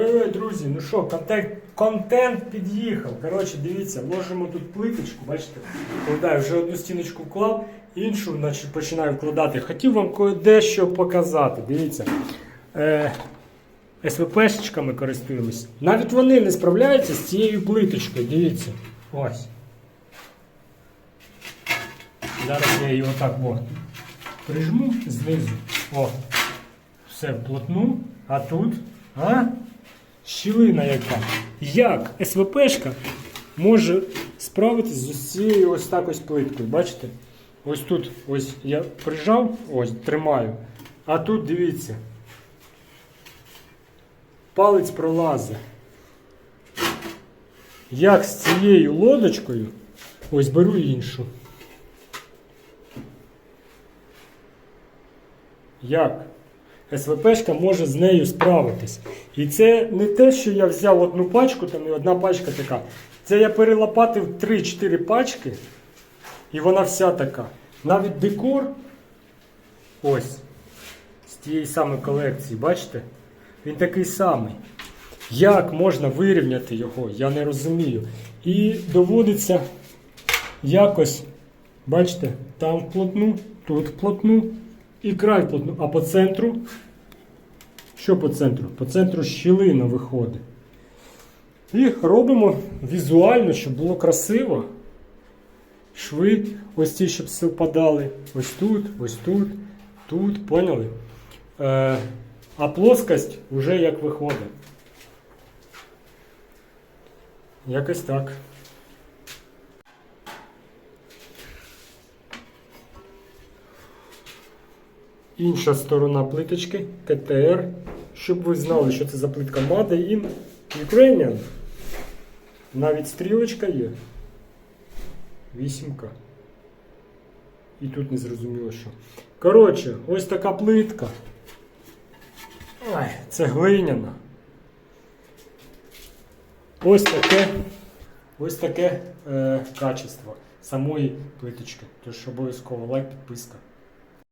Ой-ой, друзі, ну що, контент, контент під'їхав. Коротше, дивіться, ложимо тут плиточку, бачите, вкладаю, вже одну стіночку вклав, іншу значить, починаю вкладати. Хотів вам дещо показати. Дивіться. Е, СВПшечками користуємось. Навіть вони не справляються з цією плиточкою. Дивіться. Ось. Зараз я її отак о, прижму знизу. О. Все вплотну. А тут. А? Щілина яка. Як СВПшка може справитись з цією ось так ось плиткою. Бачите? Ось тут ось я прижав, ось тримаю. А тут дивіться. Палець пролазить. Як з цією лодочкою, ось беру іншу. Як? СВПшка може з нею справитись. І це не те, що я взяв одну пачку, там і одна пачка така. Це я перелопатив 3-4 пачки, і вона вся така. Навіть декор, ось, з тієї самої колекції, бачите? Він такий самий. Як можна вирівняти його, я не розумію. І доводиться якось, бачите, там вплотну, тут вплотну і край. А по центру. Що по центру? По центру щілина виходить. І робимо візуально, щоб було красиво. Шви ось ці, щоб совпадали. Ось тут, ось тут, тут, поняли? Е, а плоскость вже як виходить. Якось так. Інша сторона плиточки КТР. Щоб ви знали, що це за плитка Made in Ukrainian. Навіть стрілочка є. Вісімка. І тут не зрозуміло що. Коротше, ось така плитка. Ай, це глиняна. Ось таке, ось таке е, качество самої плиточки. Тож обов'язково лайк, підписка.